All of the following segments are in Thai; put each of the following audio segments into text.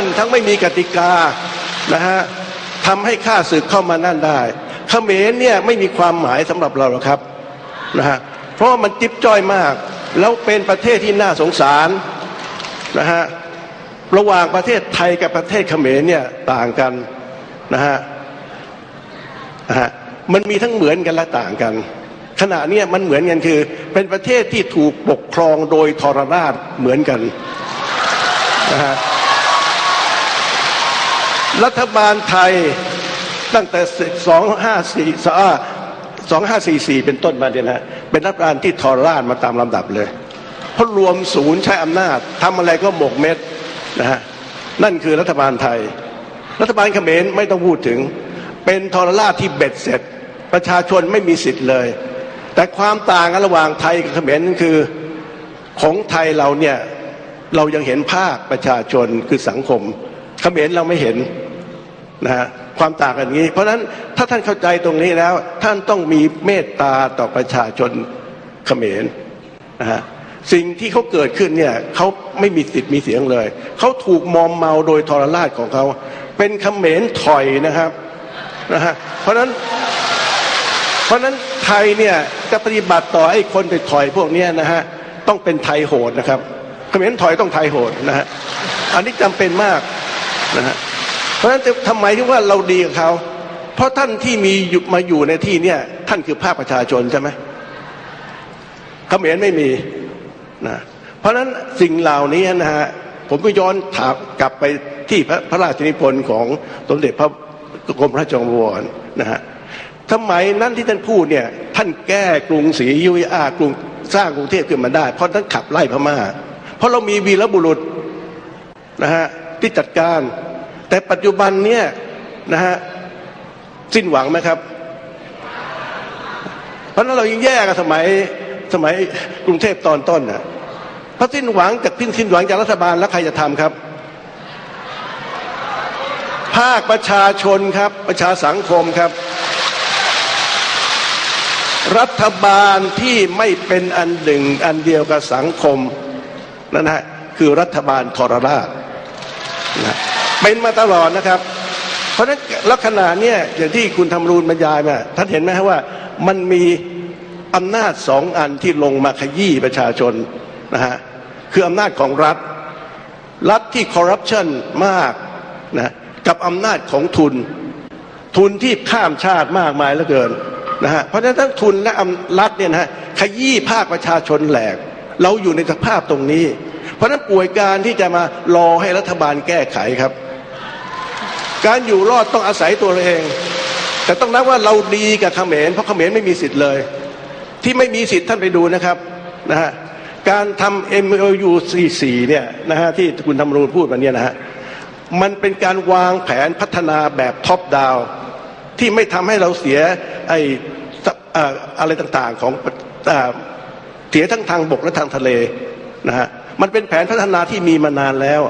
นทั้งไม่มีกติกานะฮะทำให้ข้าศึกเข้ามานั่นได้เขมรเนี่ยไม่มีความหมายสำหรับเราหรอกครับนะฮะเพราะมันจิ๊บจ้อยมาก แล้วเป็นประเทศที่น่าสงสารนะฮะระหว่างประเทศไทยกับประเทศเขมรเนี่ยต่างกันนะฮะนะฮะมันมีทั้งเหมือนกันและต่างกัน ขณะเนี้ยมันเหมือนกันคือ เป็นประเทศที่ถูกปกครองโดยทรราชเหมือนกันนะฮะ รัฐบาลไทยตั้งแต่ 254 2544 เป็นต้นมาเนี่ยนะเป็นรัฐบาลที่ทรราชมาตามลำดับเลย เพราะรวมศูนย์ใช้อำนาจทำอะไรก็หมกเม็ดนะฮะนั่นคือรัฐบาลไทย รัฐบาลเขมรไม่ต้องพูดถึง เป็นทรราชที่เบ็ดเสร็จ ประชาชนไม่มีสิทธิ์เลย แต่ความต่างกันระหว่างไทยกับเขมรนั่นคือของไทยเราเนี่ยเรายังเห็นภาคประชาชนคือสังคม เขมรเราไม่เห็นนะฮะความต่างกันอย่างนี้ เพราะฉะนั้นถ้าท่านเข้าใจตรงนี้แล้ว ท่านต้องมีเมตตาต่อประชาชนเขมรนะฮะสิ่งที่เขาเกิดขึ้นเนี่ยเขาไม่มีสิทธิ์มีเสียงเลย เขาถูกมอมเมาโดยทรราชของเขา เป็นเขมรถอยนะครับนะฮะเพราะฉะนั้นเพราะฉะนั้นไทยเนี่ยจะปฏิบัติต่อไอ้คนไปถอยพวกเนี้ยนะฮะต้องเป็นไทยโหดนะครับเขมรถอยต้องไทยโหดนะฮะอันนี้จำเป็นมาก นะฮะเพราะฉะนั้นทำไมที่ว่าเราดีกับเขา เพราะท่านที่มีมาอยู่ในที่เนี่ยท่านคือภาคประชาชนใช่ไหมเขมรไม่มีนะเพราะฉะนั้นสิ่งเหล่านี้นะฮะผมก็ย้อนถามกลับไปที่พระพระราชนิพนธ์ของสมเด็จพระกรมพระจอมวรนะฮะสมัยนั้นที่ท่านพูดเนี่ยท่านแก้กรุงศรีอยุธยากรุงสร้างกรุงเทพขึ้นมาได้ เพราะท่านขับไล่พม่า เพราะเรามีวีรบุรุษนะฮะ ที่จัดการ แต่ปัจจุบันเนี่ยนะฮะสิ้นหวังไหมครับ เพราะนั้นเรายังแย่กับสมัยสมัยกรุงเทพตอนต้นน่ะเพราะสิ้นหวังจากสิ้นสิ้นหวังจากรัฐบาลแล้วใครจะทำครับ ภาคประชาชนครับ ประชาสังคมครับ รัฐบาลที่ไม่เป็นอันหนึ่งอันเดียวกับสังคมนั่นฮะคือรัฐบาลทรราช นะเป็นมาตลอดนะครับ เพราะฉะนั้นลักษณะเนี่ยอย่างที่คุณทำรูนบรรยายมาท่านเห็นไหมว่ามันมีอำนาจสองอันที่ลงมาขยี้ประชาชนนะฮะคืออำนาจของรัฐ รัฐที่คอร์รัปชันมากนะกับอำนาจของทุน ทุนที่ข้ามชาติมากมายเหลือเกินนะฮะเพราะฉะนั้นทั้งทุนและอำรัฐเนี่ยนะฮะขยี้ภาคประชาชนแหลก เราอยู่ในสภาพตรงนี้ เพราะนั้นป่วยการที่จะมารอให้รัฐบาลแก้ไขครับ การอยู่รอดต้องอาศัยตัวเราเอง แต่ต้องนับว่าเราดีกับเขมรเพราะเขมรไม่มีสิทธิ์เลย ที่ไม่มีสิทธิ์ท่านไปดูนะครับนะฮะการทำ MOU 44เนี่ยนะฮะที่คุณธรรมรูญพูดมาเนี่ยนะฮะมันเป็นการวางแผนพัฒนาแบบท็อปดาวที่ไม่ทำให้เราเสียไอ้สัเอ่ออะไรต่างๆของเสียทั้งทางบกและทางทะเลนะฮะ มันเป็นแผนพัฒนาที่มีมานานแล้ว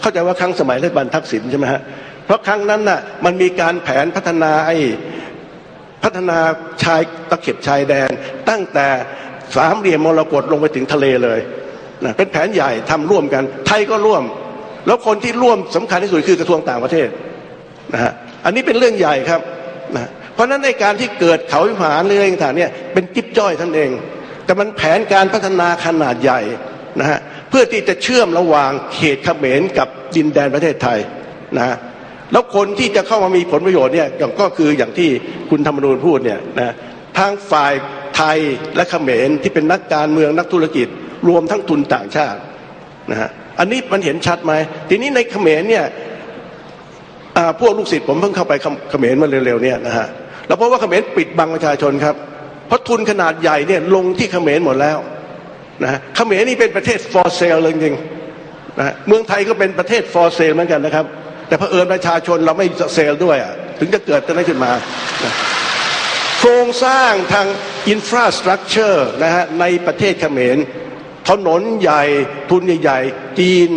เข้าใจว่าครั้งสมัยรัฐบาลทักษิณใช่ไหมฮะเพราะครั้งนั้นน่ะมันมีการแผนพัฒนาไอ้พัฒนาชายตะเข็บชายแดน ตั้งแต่สามเหลี่ยมมรกตลงไปถึงทะเลเลยนะเป็นแผนใหญ่ทำร่วมกัน ไทยก็ร่วม แล้วคนที่ร่วมสำคัญที่สุดคือกระทรวงต่างประเทศนะฮะอันนี้เป็นเรื่องใหญ่ครับนะเพราะฉะนั้นในการที่เกิดเขาวิหารเรื่องต่างเนี่ยเป็นจิ๊บจ้อยท่านเอง แต่มันแผนการพัฒนาขนาดใหญ่นะฮะ พื่อที่จะเชื่อมระหว่างเขตเขมรกับดินแดนประเทศไทยนะฮะแล้วคนที่จะเข้ามามีผลประโยชน์เนี่ยก็คืออย่างที่คุณธรรมนูญพูดเนี่ยนะทางฝ่ายไทยและเขมรที่เป็นนักการเมืองนักธุรกิจ รวมทั้งทุนต่างชาตินะฮะอันนี้มันเห็นชัดไหมทีนี้ในเขมรเนี่ยอ่าพวกลูกศิษย์ผมเพิ่งเข้าไปเขมรมาเร็วๆเนี่ยนะฮะเพราะว่าเขมรปิดบังประชาชนครับเพราะทุนขนาดใหญ่เนี่ยลงที่เขมรหมดแล้ว นะฮะเขมรนี่เป็นประเทศ for sale เลยจริงๆนะฮะเมืองไทยก็เป็นประเทศ for sale เหมือนกันนะครับ แต่เผอิญประชาชนเราไม่เซลด้วยอะถึงจะเกิดกันได้ขึ้นมานะโครงสร้างทางอินฟราสตรักเจอร์นะฮะในประเทศเขมรถนนใหญ่ทุนใหญ่ๆจีน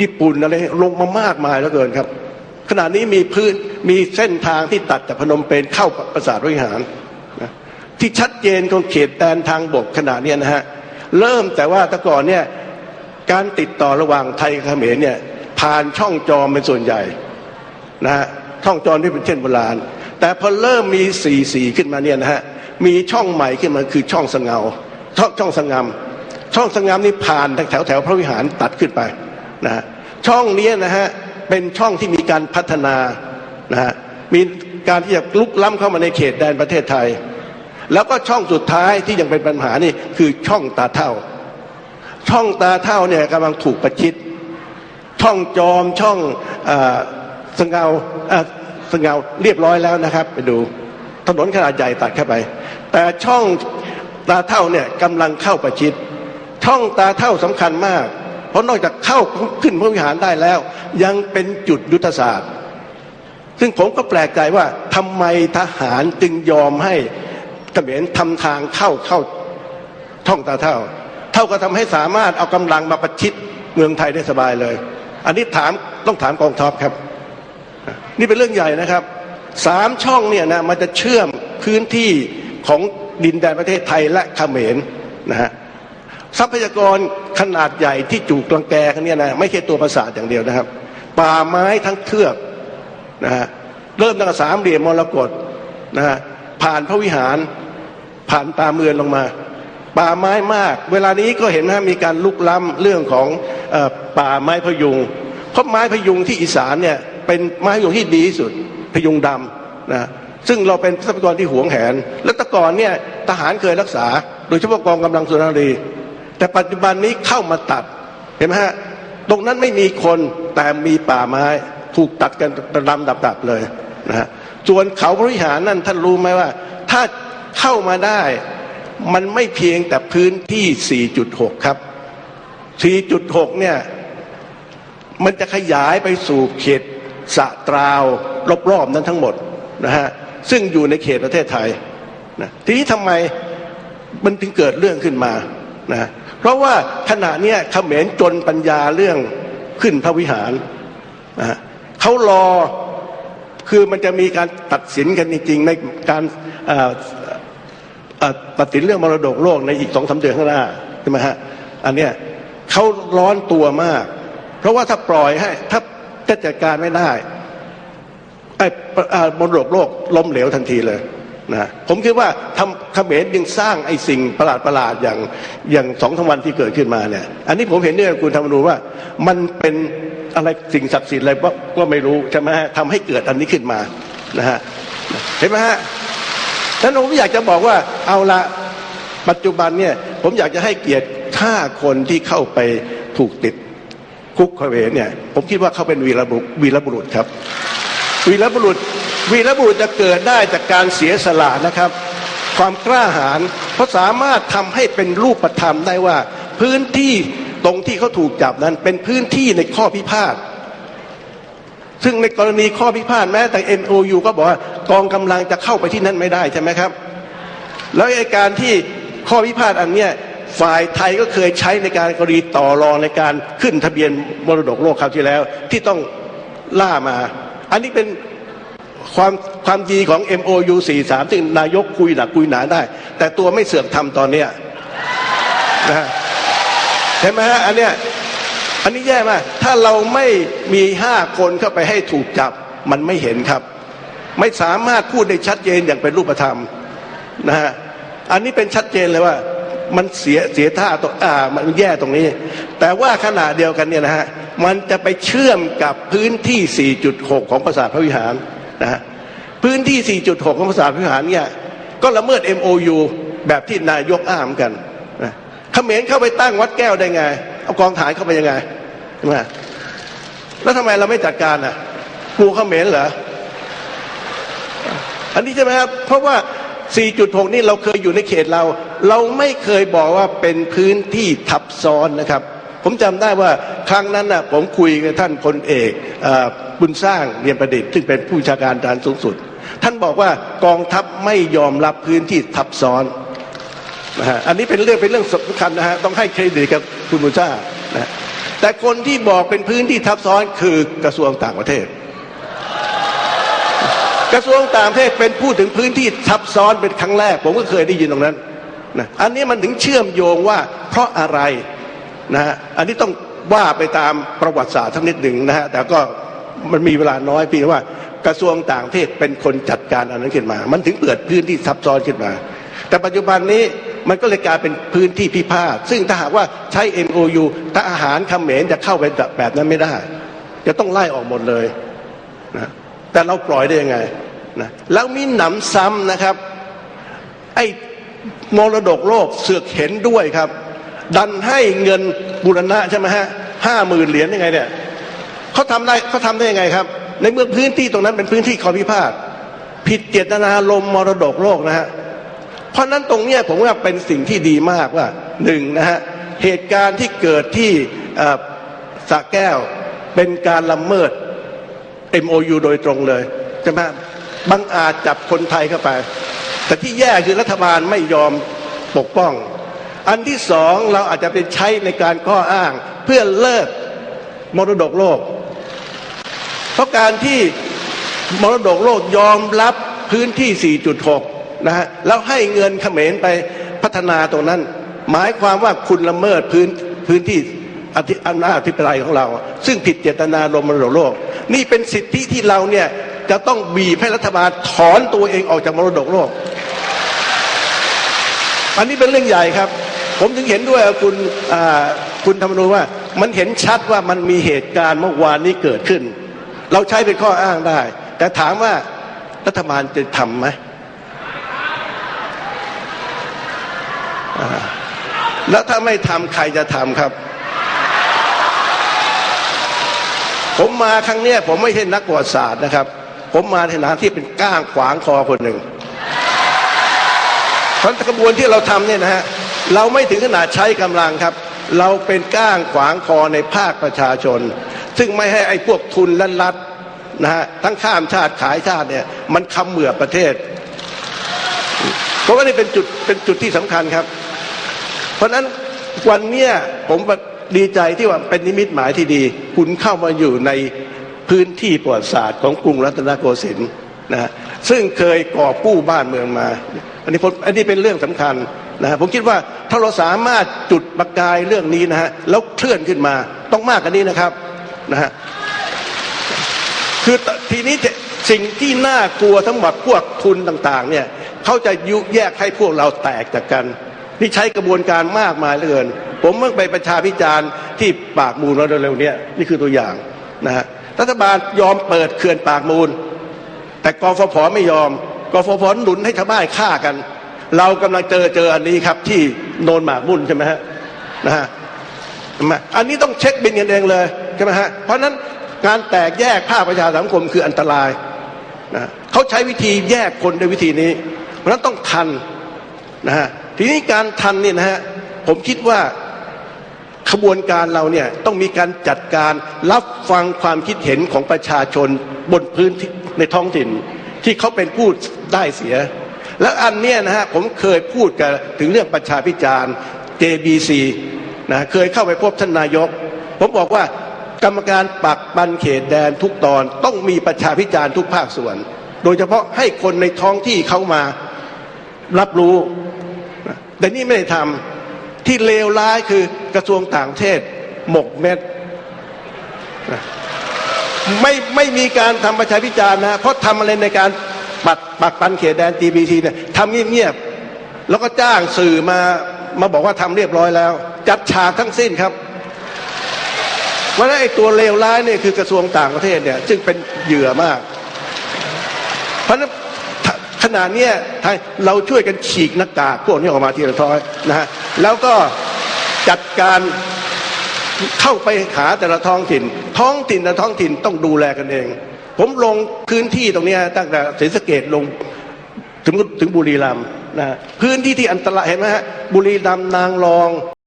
ญี่ปุ่นอะไรลงมามากมายแล้วเกินครับ ขณะนี้มีพื้นมีเส้นทางที่ตัดจากพนมเปญเข้าปราสาทวิหารนะที่ชัดเจนของเขตแดนทางบกขณะเนี้ยนะฮะ เริ่มแต่ว่าแต่ก่อนเนี่ยการติดต่อระหว่างไทยกับเขมรเนี่ยผ่านช่องจอมเป็นส่วนใหญ่นะฮะช่องจอมที่เป็นเช่นโบราณ แต่พอเริ่มมีสีสีขึ้นมาเนี่ยนะฮะมีช่องใหม่ขึ้นมาคือช่องสงเงาช่องช่องสงงามช่องสงงามนี่ผ่านทางแถวแถวพระวิหารตัดขึ้นไปนะฮะช่องนี้นะฮะเป็นช่องที่มีการพัฒนานะฮะมีการที่จะลุกล้ำเข้ามาในเขตแดนประเทศไทย แล้วก็ช่องสุดท้ายที่ยังเป็นปัญหานี่คือช่องตาเท่า ช่องตาเท่าเนี่ยกำลังถูกประชิด ช่องจอมช่องอสงเงาเอ่อสงเงาเรียบร้อยแล้วนะครับ ไปดูถนนขนาดใหญ่ตัดเข้าไป แต่ช่องตาเท่าเนี่ยกำลังเข้าประชิด ช่องตาเท่าสำคัญมาก เพราะนอกจากเข้าขึ้นพระวิหารได้แล้ว ยังเป็นจุดยุทธศาสตร์ ซึ่งผมก็แปลกใจว่าทำไมทหารจึงยอมให้ เขมรทำทางเข้าเข้าช่องตาเท่า เท่ากับทำให้สามารถเอากำลังมาประชิดเมืองไทยได้สบายเลย อันนี้ถามต้องถามกองทัพครับ นี่เป็นเรื่องใหญ่นะครับสามช่องเนี่ยนะมันจะเชื่อมพื้นที่ของดินแดนประเทศไทยและเขมรนะฮะทรัพยากรขนาดใหญ่ที่จูกกลังแกกันเนี่ยนะไม่ใช่ตัวประสาทอย่างเดียวนะครับ ป่าไม้ทั้งเทือกนะฮะเริ่มตั้งแต่สามเหลี่ยมมรกตนะฮะผ่านพระวิหาร ผ่านตาเมืองลงมา ป่าไม้มาก เวลานี้ก็เห็นนะมีการลุกล้ำเรื่องของอป่าไม้พยุงเพราะไม้พยุงที่อีสานเนี่ยเป็นไม้พยุงที่ดีที่สุดพยุงดำนะซึ่งเราเป็นทรัพยากรที่หวงแหน และต่ก่อนเนี่ยทหารเคยรักษา โดยเฉพาะกองกำลังสุนทรี แต่ปัจจุบันนี้เข้ามาตัดเห็นไหมฮะตรงนั้นไม่มีคนแต่มีป่าไม้ถูกตัดกันลำดับๆเลยนะฮะส่วนเขาบริหารนั่นท่านรู้ไหมว่า ถ้า เข้ามาได้ มันไม่เพียงแต่พื้นที่ 4.6 ครับ 4.6 เนี่ย มันจะขยายไปสู่เขตสะตราวรอบๆนั้นทั้งหมดนะฮะซึ่งอยู่ในเขตประเทศไทยนะทีนี้ทำไมมันถึงเกิดเรื่องขึ้นมานะเพราะว่าขณะเนี้ยเขมรจนปัญญาเรื่องขึ้นพระวิหารนะเขารอคือมันจะมีการตัดสินกันจริงๆในการ ตัดสินเรื่องมรดกโลกในอีกสองสาเดือนข้างหน้าใช่ไหมฮะอันเนี้ยเขาร้อนตัวมาก เพราะว่าถ้าปล่อยให้ ถ้าจัดการไม่ได้ไอ้อ่ามรดกโลกล้มเหลวทันทีเลยนะผมคิดว่าทำเขมรยังสร้างไอ้สิ่งประหลาดประหลาดอย่างอย่างสองสามวันที่เกิดขึ้นมาเนี่ย อันนี้ผมเห็นด้วยคุณธรรมนูว่า มันเป็นอะไรสิ่งศักดิ์สิทธิ์อะไรก็ไม่รู้ใช่ไหมฮะทำให้เกิดอันนี้ขึ้นมานะฮะเห็นไหมฮะ นั้นผมอยากจะบอกว่าเอาละปัจจุบันเนี่ยผมอยากจะให้เกียรติฆ่าคนที่เข้าไปถูกติดคุกคเขมรเนี่ยผมคิดว่าเขาเป็นวีรบุรุษวีรบุรุษครับ วีรบุรุษวีรบุรุษจะเกิดได้จากการเสียสละนะครับ ความกล้าหาญเพราะสามารถทำให้เป็นรูปธรรมได้ว่า พื้นที่ตรงที่เขาถูกจับนั้นเป็นพื้นที่ในข้อพิพาท ซึ่งในกรณีข้อพิพาทแม้แต่ MOU ก็บอกว่ากองกำลังจะเข้าไปที่นั่นไม่ได้ใช่ไหมครับ แล้วไอ้การที่ข้อพิพาทอันเนี้ยฝ่ายไทยก็เคยใช้ในการกรณีต่อรองในการขึ้นทะเบียนมรดกโลกคราวที่แล้ว ที่ต้องล่ามา อันนี้เป็นความความดีของ MOU 43ซึ่งนายกคุยหนักคุยหนาได้ แต่ตัวไม่เสือกทำตอนเนี้ยนะฮะเห็นไหมฮะอันเนี้ย อันนี้แย่มาก ถ้าเราไม่มีห้าคนเข้าไปให้ถูกจับมันไม่เห็นครับ ไม่สามารถพูดได้ชัดเจนอย่างเป็นรูปธรรมนะฮะอันนี้เป็นชัดเจนเลยว่ามันเสียเสียท่าตรงอ่ามันแย่ตรงนี้ แต่ว่าขณะเดียวกันเนี่ยนะฮะมันจะไปเชื่อมกับพื้นที่ 4.6 ของปราสาทพระวิหารนะฮะพื้นที่ 4.6 ของปราสาทพระวิหารเนี่ยก็ละเมิด MOU แบบที่นายกอ้ามกันนะเขมรเข้าไปตั้งวัดแก้วได้ไง เอากองฐานเข้าไปยังไงใช่ไหมแล้วทำไมเราไม่จัดการอะกลัวเขมรเหรออันนี้ใช่ไหมครับเพราะว่า 4.6 นี่เราเคยอยู่ในเขตเรา เราไม่เคยบอกว่าเป็นพื้นที่ทับซ้อนนะครับ ผมจำได้ว่าครั้งนั้นน่ะผมคุยกับท่านพลเอกอบุญสร้างเรียนประดิษฐ์ซึ่งเป็นผู้ชาการทหารสูงสุด ท่านบอกว่ากองทัพไม่ยอมรับพื้นที่ทับซ้อนนะฮะอันนี้เป็นเรื่องเป็นเรื่องสำคัญนะฮะต้องให้เครดิตกับ คุณบุญชานะแต่คนที่บอกเป็นพื้นที่ทับซ้อนคือกระทรวงต่างประเทศ กระทรวงต่างประเทศเป็นพูดถึงพื้นที่ทับซ้อนเป็นครั้งแรก ผมก็เคยได้ยินตรงนั้นนะอันนี้มันถึงเชื่อมโยงว่าเพราะอะไรนะฮะอันนี้ต้องว่าไปตามประวัติศาสตร์ทั้งนิดหนึ่งนะฮะแต่ก็มันมีเวลาน้อยเพียงว่ากระทรวงต่างประเทศเป็นคนจัดการอันนั้นขึ้นมา มันถึงเปิดพื้นที่ซับซ้อนขึ้นมา แต่ปัจจุบันนี้ มันก็เลยกลายเป็นพื้นที่พิพาทซึ่งถ้าหากว่าใช้ MOU ถ้าอาหารเขมรจะเข้าไปแบบนั้นไม่ได้ จะต้องไล่ออกหมดเลยนะแต่เราปล่อยได้ยังไงนะแล้วมีหนำซ้ำนะครับ ไอ้มรดกโลกเสือกเห็นด้วยครับ ดันให้เงินบูรณะใช่ไหมฮะห้าหมื่นเหรียญยังไงเนี่ยเขาทำได้เขาทำได้ยังไงครับ ในเมื่อพื้นที่ตรงนั้นเป็นพื้นที่ขอพิพาทผิดเจตนารมมรดกโลกนะฮะ เพราะนั้นตรงเนี้ยผมว่าเป็นสิ่งที่ดีมากว่าหนึ่งนะฮะเหตุการณ์ที่เกิดที่สะแก้วเป็นการละเมิด MOU โดยตรงเลยใช่ไหมบังอาจจับคนไทยเข้าไป แต่ที่แย่คือรัฐบาลไม่ยอมปกป้อง อันที่สองเราอาจจะไปใช้ในการข้ออ้างเพื่อเลิกมรดกโลก เพราะการที่มรดกโลกยอมรับพื้นที่ 4.6 นะฮะแล้วให้เงินเขมรไปพัฒนาตรงนั้น หมายความว่าคุณละเมิดพื้นพื้นที่อธิอำนาจอธิปไตยของเรา ซึ่งผิดเจตนารมณ์มรดโลก นี่เป็นสิทธิที่เราเนี่ยจะต้องบีบให้รัฐบาลถอนตัวเองออกจากมรดกโลก อันนี้เป็นเรื่องใหญ่ครับ ผมถึงเห็นด้วยคุณคุณธรรมนูญว่ามันเห็นชัดว่ามันมีเหตุการณ์เมื่อวานนี้เกิดขึ้น เราใช้เป็นข้ออ้างได้ แต่ถามว่ารัฐบาลจะทำไหมอ่า แล้วถ้าไม่ทำใครจะทำครับ ผมมาครั้งเนี้ยผมไม่ใช่นักประวัติศาสตร์นะครับ ผมมาในฐานะที่เป็นก้างขวางคอคนหนึ่งเพราะกระบวนที่เราทำเนี่ยนะฮะเราไม่ถึงขนาดใช้กำลังครับ เราเป็นก้างขวางคอในภาคประชาชน ซึ่งไม่ให้ไอ้พวกทุนลันลัดนะฮะทั้งข้ามชาติขายชาติเนี่ยมันคำเหมือประเทศ เพราะว่านี่เป็นจุดเป็นจุดที่สำคัญครับ ราะฉะนั้นวันเนี้ยผมดีใจที่ว่าเป็นนิมิตหมายที่ดี คุณเข้ามาอยู่ในพื้นที่ประวัติศาสตร์ของกรุงรัตนโกสินทร์นะฮะซึ่งเคยก่อกู้บ้านเมืองมา อันนี้ผมอันนี้เป็นเรื่องสำคัญนะฮะผมคิดว่าถ้าเราสามารถจุดประกายเรื่องนี้นะฮะแล้วเคลื่อนขึ้นมาต้องมากกว่านี้นะครับนะฮะคือทีนี้สิ่งที่น่ากลัวทั้งหมดพวกทุนต่าง ๆ เนี่ยเขาจะยุแยกให้พวกเราแตกจากกัน นี่ใช้กระบวนการมากมายเหลือเกิน ผมเมื่อไปประชาพิจารณ์ที่ปากมูลมาเร็วๆเนี้นี่คือตัวอย่างนะฮะรัฐบาลยอมเปิดเขื่อนปากมูล แต่กฟผไม่ยอมกฟผหนุนให้ชาวบ้านฆ่ากัน เรากำลังเจอเจออันนี้ครับที่โนนหมากมุ่นใช่ไหมฮะนะฮะอันนี้ต้องเช็คบินกันเองเลยใช่ไหมฮะเพราะนั้นการแตกแยกภาคประชาสังคมคืออันตรายนะเขาใช้วิธีแยกคนด้วยวิธีนี้ เพราะนั้นต้องทันนะฮะ ทีนี้การทันเนี่ยนะฮะผมคิดว่าขบวนการเราเนี่ยต้องมีการจัดการรับฟังความคิดเห็นของประชาชนบนพื้นที่ในท้องถิ่น ที่เขาเป็นผู้ได้เสีย แล้วอันเนี้ยนะฮะผมเคยพูดกันถึงเรื่องประชาพิจารณ์ JBC นะเคยเข้าไปพบท่านนายก ผมบอกว่ากรรมการปักบันเขตแดนทุกตอนต้องมีประชาพิจารณ์ทุกภาคส่วน โดยเฉพาะให้คนในท้องที่เขามารับรู้ แต่นี่ไม่ได้ทำที่เลวร้ายคือกระทรวงต่างประเทศ หมกเม็ดไม่ไม่มีการทำประชาพิจารณ์นะเพราะทำอะไรในการปักปักปันเขตแดน GBC เนี่ยทำเงียบๆแล้วก็จ้างสื่อมามาบอกว่าทำเรียบร้อยแล้ว จัดฉากทั้งสิ้นครับเพราะนั้นไอ้ตัวเลวร้ายเนี่ยคือกระทรวงต่างประเทศเนี่ย ซึ่งเป็นเหยื่อมาก เพราะนั้น ณะเนี้ยทางเราช่วยกันฉีกหน้ากากพวกนี้ออกมาทีละท้อยนะฮะแล้วก็จัดการเข้าไปหาแต่ละท้องถิ่น ท้องถิ่นแต่ท้องถิ่นต้องดูแลกันเอง ผมลงพื้นที่ตรงนี้ตั้งแต่ศรีสะเกดลงถึงถึงบุรีรัมย์นะฮะพื้นที่ที่อันตรายเห็นไหมฮะบุรีรัมย์นางรอง